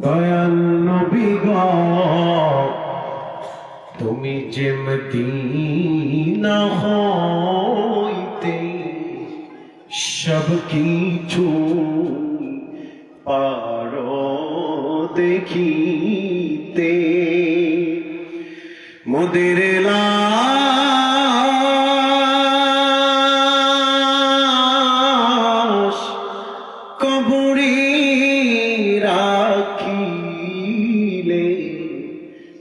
দয়াল নবী গো তুমি যে মদিনা হইতে সব কিছু পারো দেখিতে মোদের লাশ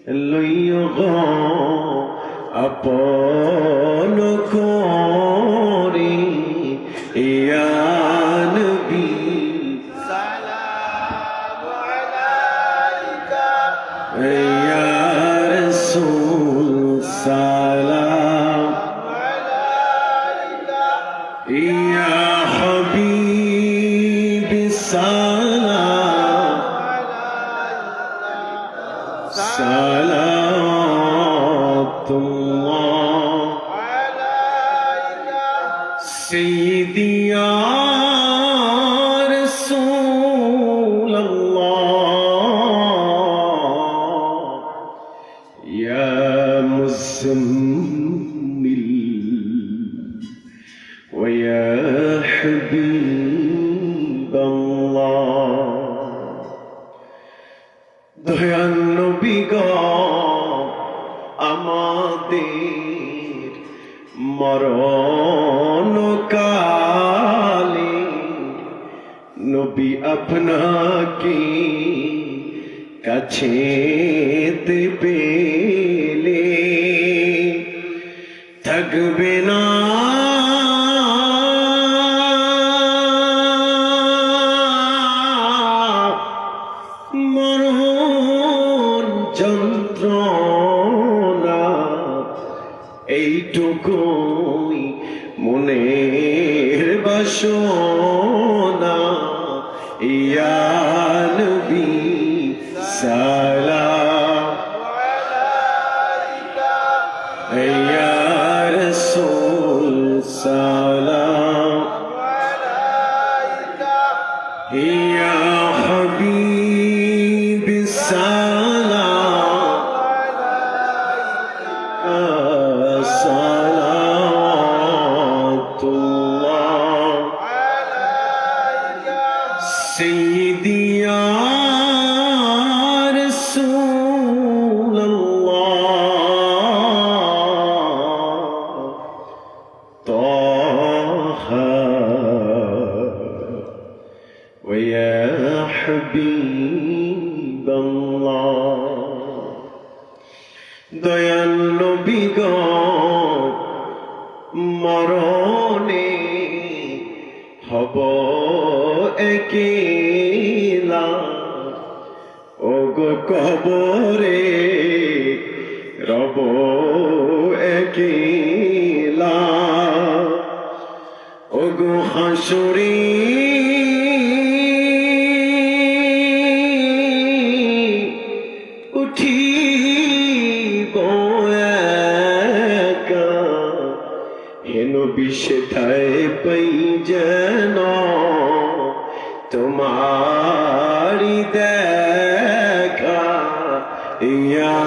লইয় আপন করি ইয়া سيدي يا رسول الله يا مزمل ويا حبيب الله দয়াল নবী গো আমাদের মরণ নবী আপনাকে কাছে পেলে থাকবে না। মরণ যন্ত্রণা এইটুকুই মনের বাসনা। নবী সালাম। ইয়া রাসূল সালাম। ইয়া হাবিব سيدي يا رسول الله طه ويا حبيب الله দয়াল নবী গো মরণে হব একেলা। ও গো কবরে রব একেলা। ও গো হাসুরি উঠিব একা। হেন বিষেথায় পাই যেন তোমারি দেখা ইয়া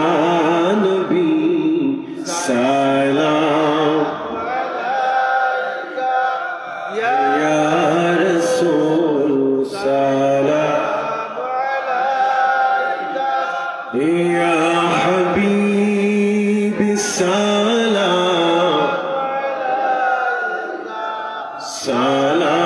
নবী সালাম। ইয়া রাসূল সালাম। ইয়া হাবিবি সালাম। সালাতুল্লাহ